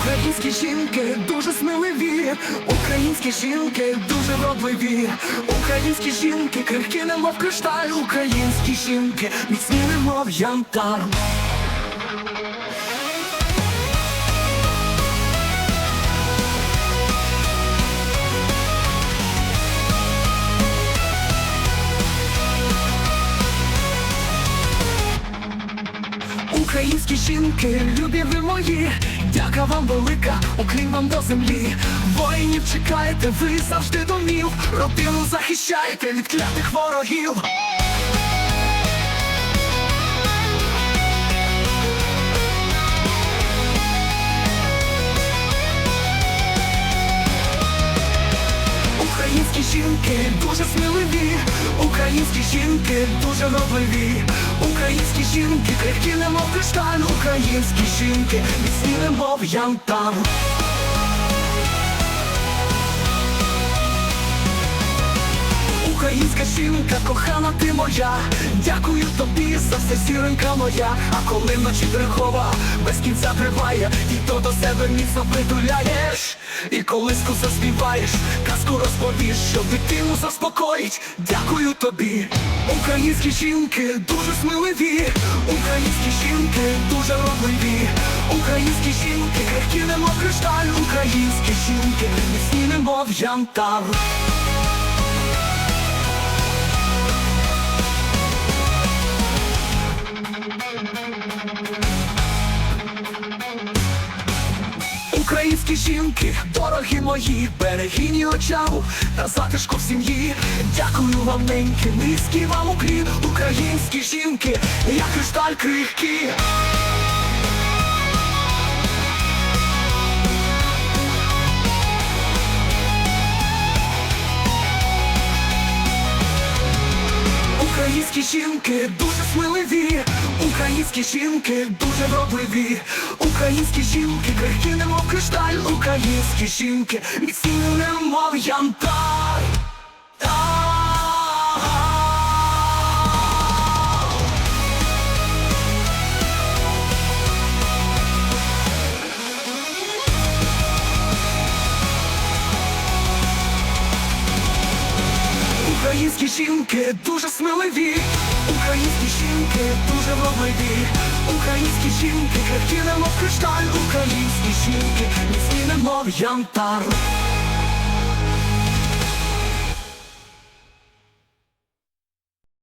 Українські жінки дуже сміливі, українські жінки дуже вродливі, українські жінки крихкі немов кришталь, українські жінки міцні немов янтар. Українські жінки, любі ви мої, дяка вам велика, уклін вам до землі. Воїнів чекаєте, ви завжди домів, родину захищаєте від клятих ворогів. Жінки дуже сміливі, українські жінки дуже вродливі, українські жінки крихкі немов кришталь, українські жінки міцні немов янтар. Українська кохана ти моя, дякую тобі за все сіренька моя. А коли вночі тривога без кінця триває, і то до себе міцно притуляєш, і колиску заспіваєш, казку розповіш, що дитину заспокоїть. Дякую тобі, українські жінки дуже сміливі, українські жінки дуже родливі, українські жінки крихкі немов кришталь, українські жінки міцні немов янтар. Українські жінки, дорогі мої, берегині очагу та затишку в сім'ї. Дякую вам, неньки, низький вам уклін, українські жінки, як кришталь крихкі. Українські жінки дуже сміливі, українські жінки дуже вробливі, українські жінки крихкі немов кришталь, українські жінки міцні немов янтар. Українські жінки дуже сміливі, українські жінки дуже вродливі, українські жінки крихкі немов кришталь, українські жінки міцні немов янтар.